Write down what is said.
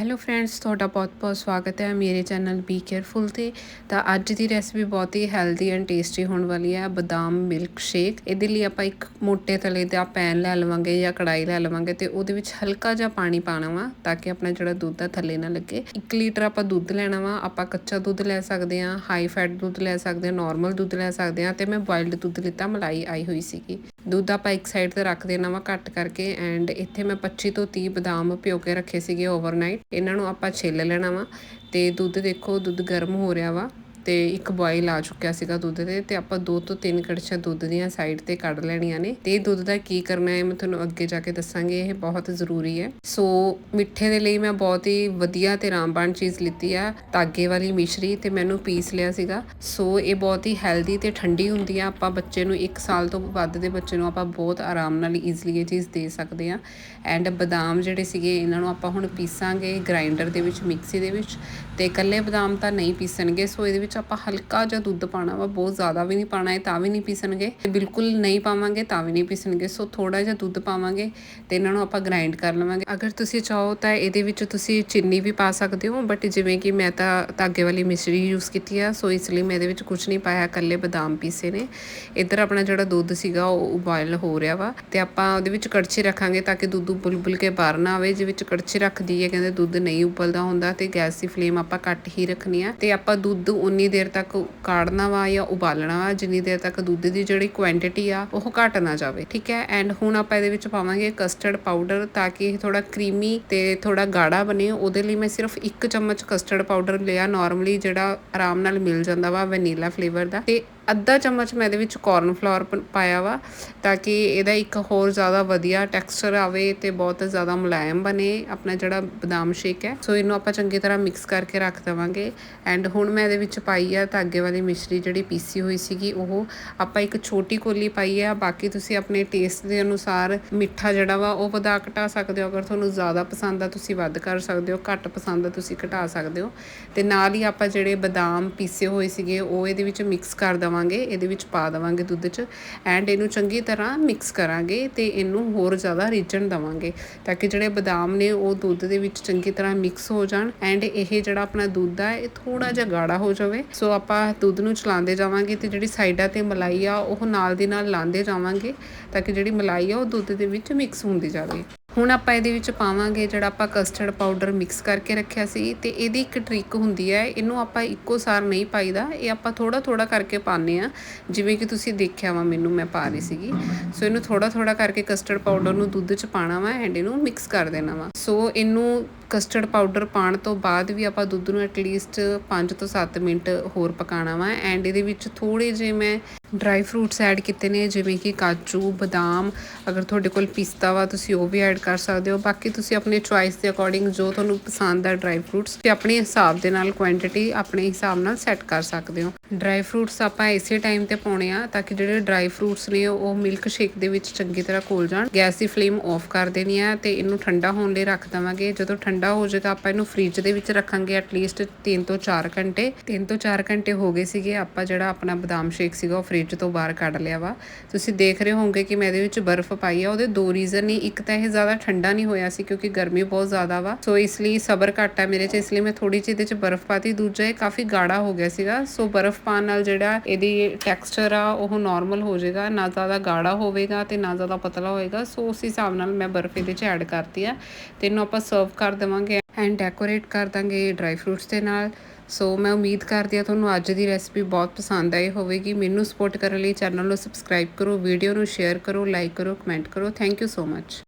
Hello friends ਤੁਹਾਡਾ ਬਹੁਤ-ਬਹੁਤ ਸਵਾਗਤ ਹੈ ਮੇਰੇ ਚੈਨਲ ਬੀ ਕੇਅਰਫੁਲ ਤੇ। ਤਾਂ ਅੱਜ ਦੀ ਰੈਸਪੀ ਬਹੁਤ ਹੀ ਹੈਲਦੀ ਐਂਡ ਟੇਸਟੀ ਹੋਣ ਵਾਲੀ ਹੈ, ਬਦਾਮ ਮਿਲਕ ਸ਼ੇਕ ਇਹਦੇ ਲਈ ਆਪਾਂ ਇੱਕ ਮੋਟੇ ਤਲੇ ਦਾ ਪੈਨ ਲੈ ਲਵਾਂਗੇ ਜਾਂ ਕੜਾਈ ਲੈ ਲਵਾਂਗੇ ਤੇ ਉਹਦੇ ਵਿੱਚ ਹਲਕਾ ਜਿਹਾ ਪਾਣੀ ਪਾਣਾ ਵਾ ਤਾਂ ਕਿ ਆਪਣਾ ਜਿਹੜਾ ਦੁੱਧ ਆ ਥੱਲੇ ਨਾ ਲੱਗੇ। 1 ਲੀਟਰ ਆਪਾਂ ਦੁੱਧ ਲੈਣਾ ਵਾ, ਆਪਾਂ ਕੱਚਾ ਦੁੱਧ ਲੈ ਸਕਦੇ ਹਾਂ ਹਾਈ ਫੈਟ ਦੁੱਧ ਲੈ ਸਕਦੇ ਹਾਂ ਨਾਰਮਲ ਦੁੱਧ ਲੈ ਸਕਦੇ ਹਾਂ ਤੇ ਮੈਂ ਬੋਇਲਡ ਦੁੱਧ ਲਿੱਤਾ, ਮਲਾਈ ਆਈ ਹੋਈ ਸੀਗੀ। ਦੁੱਧ ਆਪਾਂ ਇੱਕ ਸਾਈਡ ਤੇ ਰੱਖ ਦੇਣਾ ਵਾ ਕੱਟ ਕਰਕੇ ਐਂਡ ਇੱਥੇ ਮੈਂ 25 ਤੋਂ 30 ਬਦਾਮ ਭਿਓ ਕੇ ਰੱਖੇ ਸੀਗੇ ਓਵਰਨਾਈਟ ਇਹਨਾਂ ਨੂੰ ਆਪਾਂ ਛਿੱਲ ਲੈਣਾ ਵਾ ਤੇ ਦੁੱਧ ਦੇਖੋ ਦੁੱਧ ਗਰਮ ਹੋ ਰਿਹਾ ਵਾ। ਤੇ ਇੱਕ ਬੋਇਲ ਆ ਚੁੱਕਿਆ ਸੀਗਾ ਦੁੱਧ ਦੇ ਤੇ ਆਪਾਂ ਦੋ ਤੋਂ ਤਿੰਨ ਕੜਛੀਆਂ ਦੁੱਧ ਦੀਆਂ ਸਾਈਡ ਤੇ ਕੱਢ ਲੈਣੀਆਂ ਨੇ। ਤੇ ਦੁੱਧ ਦਾ ਕੀ ਕਰਨਾ ਹੈ, ਮੈਂ ਤੁਹਾਨੂੰ ਅੱਗੇ ਜਾ ਕੇ ਦੱਸਾਂਗੀ। ਇਹ ਬਹੁਤ ਜ਼ਰੂਰੀ ਹੈ। ਸੋ ਮਿੱਠੇ ਦੇ ਲਈ ਮੈਂ ਬਹੁਤ ਹੀ ਵਧੀਆ ਤੇ ਰਾਮਬਾਣ ਚੀਜ਼ ਲਿੱਤੀ ਆ ਤਾਗੇ ਵਾਲੀ ਮਿਸ਼ਰੀ ਤੇ ਮੈਨੂੰ ਪੀਸ ਲਿਆ ਸੀਗਾ। ਸੋ ਇਹ ਬਹੁਤ ਹੀ ਹੈਲਦੀ ਤੇ ਠੰਡੀ ਹੁੰਦੀ ਆ। ਆਪਾਂ ਬੱਚੇ ਨੂੰ 1 ਸਾਲ ਤੋਂ ਵੱਧ ਦੇ ਬੱਚੇ ਨੂੰ ਆਪਾਂ ਬਹੁਤ ਆਰਾਮ ਨਾਲ ਈਜ਼ੀਲੀ ਇਹ ਚੀਜ਼ ਦੇ ਸਕਦੇ ਆ। ਐਂਡ ਬਦਾਮ ਜਿਹੜੇ ਸੀਗੇ, ਇਹਨਾਂ ਨੂੰ ਆਪਾਂ ਹੁਣ ਪੀਸਾਂਗੇ ਗ੍ਰਾਈਂਡਰ ਦੇ ਵਿੱਚ, ਮਿਕਸੀ ਦੇ ਵਿੱਚ। ਤੇ ਇਕੱਲੇ ਬਦਾਮ ਤਾਂ ਨਹੀਂ ਪੀਸਣਗੇ, ਸੋ ਇਹਦੇ ਵਿੱਚ ਆਪਾਂ ਹਲਕਾ ਜਿਹਾ ਦੁੱਧ ਪਾਣਾ ਵਾ, ਬਹੁਤ ਜ਼ਿਆਦਾ ਵੀ ਨਹੀਂ ਪਾਣਾ ਹੈ ਤਾਂ ਵੀ ਨਹੀਂ ਪੀਸਣਗੇ। ਤੇ ਬਿਲਕੁਲ ਨਹੀਂ ਪਾਵਾਂਗੇ, ਤਾਂ ਵੀ ਨਹੀਂ ਪੀਸਣਗੇ। ਸੋ ਥੋੜਾ ਜਿਹਾ ਦੁੱਧ ਪਾਵਾਂਗੇ ਤੇ ਇਹਨਾਂ ਨੂੰ ਆਪਾਂ ਗ੍ਰਾਈਂਡ ਕਰ ਲਵਾਂਗੇ। ਅਗਰ ਤੁਸੀਂ ਚਾਹੋ ਤਾਂ ਇਹਦੇ ਵਿੱਚ ਤੁਸੀਂ ਚੀਨੀ ਵੀ ਪਾ ਸਕਦੇ ਹੋ ਬਟ ਜਿਵੇਂ ਕਿ ਮੈਂ ਤਾਂ ਧਾਗੇ ਵਾਲੀ ਮਿਸ਼ਰੀ ਯੂਜ਼ ਕੀਤੀ ਆ, ਸੋ ਇਸ ਲਈ ਮੈਂ ਇਹਦੇ ਵਿੱਚ ਕੁਝ ਨਹੀਂ ਪਾਇਆ, ਇਕੱਲੇ ਬਦਾਮ ਪੀਸੇ ਨੇ। ਇੱਧਰ ਆਪਣਾ ਜਿਹੜਾ ਦੁੱਧ ਸੀਗਾ, ਉਹ ਉਬਾਲ ਹੋ ਰਿਹਾ ਵਾ ਤੇ ਆਪਾਂ ਉਹਦੇ ਵਿੱਚ ਕੜਛੀ ਰੱਖਾਂਗੇ ਤਾਂ ਕਿ ਦੁੱਧ ਬੁਲਬੁਲ ਕੇ ਬਾਹਰ ਨਾ ਆਵੇ ਜੇ ਵਿੱਚ ਕੜਛੀ ਰੱਖਦੀ ਹੈ, ਕਹਿੰਦੇ ਦੁੱਧ ਨਹੀਂ ਉਬਲਦਾ ਹੁੰਦਾ ਤੇ ਗੈਸ ਦੀ ਫਲੇਮ ਆਪਾਂ ਘੱਟ ਹੀ ਰੱਖਣੀ ਆ ਤੇ ਆਪਾਂ ਦੁੱਧ ਉਨੀ ਦੇਰ ਤੱਕ ਕਾੜਨਾ ਵਾ ਜਾਂ ਉਬਾਲਣਾ ਵਾ, ਜਿੰਨੀ ਦੇਰ ਤੱਕ ਦੁੱਧ ਦੀ ਜਿਹੜੀ ਕੁਆਂਟੀਟੀ ਆ, ਉਹ ਘਟ ਨਾ ਜਾਵੇ, ਠੀਕ ਹੈ? ਐਂਡ ਹੁਣ ਆਪਾਂ ਇਹਦੇ ਵਿੱਚ ਪਾਵਾਂਗੇ ਕਸਟਰਡ ਪਾਊਡਰ ਤਾਂ ਕਿ ਇਹ ਥੋੜਾ ਕਰੀਮੀ ਤੇ ਥੋੜਾ ਗਾੜਾ ਬਣੇ। ਉਹਦੇ ਲਈ ਮੈਂ ਸਿਰਫ 1 ਚਮਚ ਕਸਟਰਡ ਪਾਊਡਰ ਲਿਆ। ਨਾਰਮਲੀ ਜਿਹੜਾ ਆਰਾਮ ਨਾਲ ਮਿਲ ਜਾਂਦਾ ਵਾ ਵਨੀਲਾ ਫਲੇਵਰ ਦਾ। ਤੇ ਅੱਧਾ ਚਮਚ ਮੈਂ ਇਹਦੇ ਵਿੱਚ ਕਾਰਨ ਫਲਾਵਰ ਪਾਇਆ ਵਾ, ਤਾਂ ਕਿ ਇਹਦਾ ਇੱਕ ਹੋਰ ਜ਼ਿਆਦਾ ਵਧੀਆ ਟੈਕਸਚਰ ਆਵੇ ਤੇ ਬਹੁਤ ਜ਼ਿਆਦਾ ਮੁਲਾਇਮ ਬਣੇ ਆਪਣਾ ਜਿਹੜਾ ਬਦਾਮ ਸ਼ੇਕ ਹੈ। ਸੋ ਇਹਨੂੰ ਆਪਾਂ ਚੰਗੀ ਤਰ੍ਹਾਂ ਮਿਕਸ ਕਰਕੇ ਰੱਖ ਦੇਵਾਂਗੇ। ਐਂਡ ਹੁਣ ਮੈਂ ਇਹਦੇ ਵਿੱਚ ਪਾਈ ਆ ਧਾਗੇ ਵਾਲੀ ਮਿਸ਼ਰੀ ਜਿਹੜੀ ਪੀਸੀ ਹੋਈ ਸੀਗੀ, ਉਹ ਆਪਾਂ ਇੱਕ ਛੋਟੀ ਕੋਲੀ ਪਾਈ ਆ। ਬਾਕੀ ਤੁਸੀਂ ਆਪਣੇ ਟੇਸਟ ਦੇ ਅਨੁਸਾਰ ਮਿੱਠਾ ਜਿਹੜਾ ਵਾ, ਉਹ ਵਧਾ ਘਟਾ ਸਕਦੇ ਹੋ। ਅਗਰ ਤੁਹਾਨੂੰ ਜ਼ਿਆਦਾ ਪਸੰਦ ਆ, ਤੁਸੀਂ ਵੱਧ ਕਰ ਸਕਦੇ ਹੋ। ਘੱਟ ਪਸੰਦ ਆ, ਤੁਸੀਂ ਘਟਾ ਸਕਦੇ ਹੋ। ਤੇ ਨਾਲ ਹੀ ਆਪਾਂ ਜਿਹੜੇ ਬਦਾਮ ਪੀਸੇ ਹੋਏ ਸੀਗੇ, ਉਹ ਇਹਦੇ ਵਿੱਚ ਮਿਕਸ ਕਰ ਦਵਾਂਗੇ ਇਹਦੇ ਵਿੱਚ ਪਾ ਦਵਾਂਗੇ ਦੁੱਧ 'ਚ ਐਂਡ ਇਹਨੂੰ ਚੰਗੀ ਤਰ੍ਹਾਂ ਮਿਕਸ ਕਰਾਂਗੇ ਤੇ ਇਹਨੂੰ ਹੋਰ ਜ਼ਿਆਦਾ ਰੀਝਣ ਦਵਾਂਗੇ ਤਾਂ ਕਿ ਜਿਹੜੇ ਬਦਾਮ ਨੇ ਉਹ ਦੁੱਧ ਦੇ ਵਿੱਚ ਚੰਗੀ ਤਰ੍ਹਾਂ ਮਿਕਸ ਹੋ ਜਾਣ ਐਂਡ ਇਹ ਜਿਹੜਾ ਆਪਣਾ ਦੁੱਧ ਆ, ਇਹ ਥੋੜਾ ਜਿਹਾ ਗਾੜਾ ਹੋ ਜਾਵੇ। ਸੋ ਆਪਾਂ ਦੁੱਧ ਨੂੰ ਚਲਾਉਂਦੇ ਜਾਵਾਂਗੇ ਤੇ ਜਿਹੜੀ ਸਾਈਡਾਂ ਤੇ ਮਲਾਈ ਆ, ਉਹ ਨਾਲ ਦੀ ਨਾਲ ਲਾਉਂਦੇ ਜਾਵਾਂਗੇ ਤਾਂ ਕਿ ਜਿਹੜੀ ਮਲਾਈ ਆ, ਉਹ ਦੁੱਧ ਦੇ ਵਿੱਚ ਮਿਕਸ ਹੁੰਦੀ ਜਾਵੇ। ਹੁਣ ਆਪਾਂ ਇਹਦੇ ਵਿੱਚ ਪਾਵਾਂਗੇ ਜਿਹੜਾ ਆਪਾਂ ਕਸਟਰਡ ਪਾਊਡਰ ਮਿਕਸ ਕਰਕੇ ਰੱਖਿਆ ਸੀ ਤੇ ਇਹਦੀ ਇੱਕ ਟ੍ਰਿਕ ਹੁੰਦੀ ਹੈ, ਇਹਨੂੰ ਆਪਾਂ ਇੱਕੋ ਸਾਰ ਨਹੀਂ ਪਾਈਦਾ, ਇਹ ਆਪਾਂ ਥੋੜਾ ਥੋੜਾ ਕਰਕੇ ਪਾਉਂਦੇ ਆ ਜਿਵੇਂ ਕਿ ਤੁਸੀਂ ਦੇਖਿਆ ਵਾ ਮੈਨੂੰ ਮੈਂ ਪਾ ਰਹੀ ਸੀਗੀ। ਸੋ ਇਹਨੂੰ ਥੋੜਾ ਥੋੜਾ ਕਰਕੇ ਕਸਟਰਡ ਪਾਊਡਰ ਨੂੰ ਦੁੱਧ 'ਚ ਪਾਣਾ ਵਾ ਐਂਡ ਇਹਨੂੰ ਮਿਕਸ ਕਰ ਦੇਣਾ ਵਾ। ਸੋ ਇਹਨੂੰ ਕਸਟਰਡ ਪਾਊਡਰ ਪਾਉਣ ਤੋਂ ਬਾਅਦ ਵੀ ਆਪਾਂ ਦੁੱਧ ਨੂੰ ਐਟਲੀਸਟ 5 ਤੋਂ 7 ਮਿੰਟ ਹੋਰ ਪਕਾਣਾ ਵਾ। ਐਂਡ ਇਹਦੇ ਵਿੱਚ ਥੋੜੇ ਜਿਹੇ ਮੈਂ ਡਰਾਈ ਫਰੂਟਸ ਐਡ ਕੀਤੇ ਨੇ, ਜਿਵੇਂ ਕਿ ਕਾਜੂ, ਬਦਾਮ। ਅਗਰ ਤੁਹਾਡੇ ਕੋਲ ਪਿਸਤਾ ਵਾ, ਤੁਸੀਂ ਉਹ ਵੀ ਐਡ ਕਰ ਸਕਦੇ ਹੋ। ਬਾਕੀ ਤੁਸੀਂ ਆਪਣੇ ਚੁਆਇਸ ਦੇ ਅਕੋਰਡਿੰਗ ਜੋ ਤੁਹਾਨੂੰ ਪਸੰਦ ਆ ਡਰਾਈ ਫਰੂਟਸ ਤੇ ਆਪਣੇ ਹਿਸਾਬ ਦੇ ਨਾਲ ਕੁਆਂਟੀਟੀ ਆਪਣੇ ਹਿਸਾਬ ਨਾਲ ਸੈੱਟ ਕਰ ਸਕਦੇ ਹੋ। ਡਰਾਈ ਫਰੂਟਸ ਆਪਾਂ ਇਸੇ ਟਾਈਮ ਤੇ ਪਾਉਣੇ ਆ, ਤਾਂ ਕਿ ਜਿਹੜੇ ਡਰਾਈ ਫਰੂਟਸ ਨੇ, ਉਹ ਮਿਲਕ ਸ਼ੇਕ ਦੇ ਵਿੱਚ ਚੰਗੀ ਤਰ੍ਹਾਂ ਘੋਲ ਜਾਣ। ਗੈਸ ਦੀ ਫਲੇਮ ਆਫ ਕਰ ਦੇਣੀ ਆ, ਤੇ ਇਹਨੂੰ ਠੰਡਾ ਹੋਣ ਲਈ ਰੱਖ ਦਵਾਂਗੇ। ਜਦੋਂ ਠੰਡਾ ਠੰਡਾ ਹੋ ਜਾਏਗਾ ਆਪਾਂ ਇਹਨੂੰ ਫ੍ਰਿਜ ਦੇ ਵਿੱਚ ਰੱਖਾਂਗੇ ਐਟਲੀਸਟ 3 ਤੋਂ 4 ਘੰਟੇ। 3 ਤੋਂ 4 ਘੰਟੇ ਹੋ ਗਏ ਸੀਗੇ, ਆਪਾਂ ਜਿਹੜਾ ਆਪਣਾ ਬਦਾਮ ਸ਼ੇਕ ਸੀਗਾ ਉਹ ਫ੍ਰਿਜ ਤੋਂ ਬਾਹਰ ਕੱਢ ਲਿਆ ਵਾ। ਤੁਸੀਂ ਦੇਖ ਰਹੇ ਹੋਵੋਗੇ ਕਿ ਮੈਂ ਇਹਦੇ ਵਿੱਚ ਬਰਫ਼ ਪਾਈ ਆ, ਉਹਦੇ ਦੋ ਰੀਜ਼ਨ ਨੇ, ਇੱਕ ਤਾਂ ਇਹ ਜ਼ਿਆਦਾ ਠੰਡਾ ਨਹੀਂ ਹੋਇਆ ਸੀ ਕਿਉਂਕਿ ਗਰਮੀ ਬਹੁਤ ਜ਼ਿਆਦਾ ਵਾ। ਸੋ ਇਸ ਲਈ ਸਬਰ ਘੱਟ ਆ ਮੇਰੇ 'ਚ, ਇਸ ਲਈ ਮੈਂ ਥੋੜੀ ਜਿਹੀ ਇਹਦੇ 'ਚ ਬਰਫ਼ ਪਾਤੀ। ਦੂਜਾ ਇਹ ਕਾਫੀ ਗਾੜਾ ਹੋ ਗਿਆ ਸੀਗਾ। ਸੋ ਬਰਫ਼ ਪਾਣ ਨਾਲ ਜਿਹੜਾ ਇਹਦੀ ਟੈਕਸਚਰ ਆ, ਉਹ ਨਾਰਮਲ ਹੋ ਜਾਏਗਾ, ਨਾ ਜ਼ਿਆਦਾ ਗਾੜਾ ਹੋਵੇਗਾ ਤੇ ਨਾ ਜ਼ਿਆਦਾ ਪਤਲਾ ਹੋਏਗਾ। ਸੋ ਉਸ ਹਿਸਾਬ ਨਾਲ ਮੈਂ ਬਰਫ਼ ਇਹਦੇ 'ਚ ਐਡ ਕਰਤੀ ਆ। ਤੇ ਇਹਨੂੰ ਆਪਾਂ ਸਰਵ ਕਰ ਦੇਵਾਂਗੇ ਐਂਡ ਡੈਕੋਰੇਟ ਕਰ ਦਾਂਗੇ ਡਰਾਈ ਫਰੂਟਸ ਦੇ ਨਾਲ। ਸੋ ਮੈਂ ਉਮੀਦ ਕਰਦੀ ਹਾਂ ਤੁਹਾਨੂੰ ਅੱਜ ਦੀ ਰੈਸਪੀ ਬਹੁਤ ਪਸੰਦ ਆਈ ਹੋਵੇਗੀ। ਮੈਨੂੰ ਸਪੋਰਟ ਕਰਨ ਲਈ ਚੈਨਲ ਨੂੰ ਸਬਸਕ੍ਰਾਈਬ ਕਰੋ ਵੀਡੀਓ ਨੂੰ ਸ਼ੇਅਰ ਕਰੋ ਲਾਈਕ ਕਰੋ ਕਮੈਂਟ ਕਰੋ। Thank you so much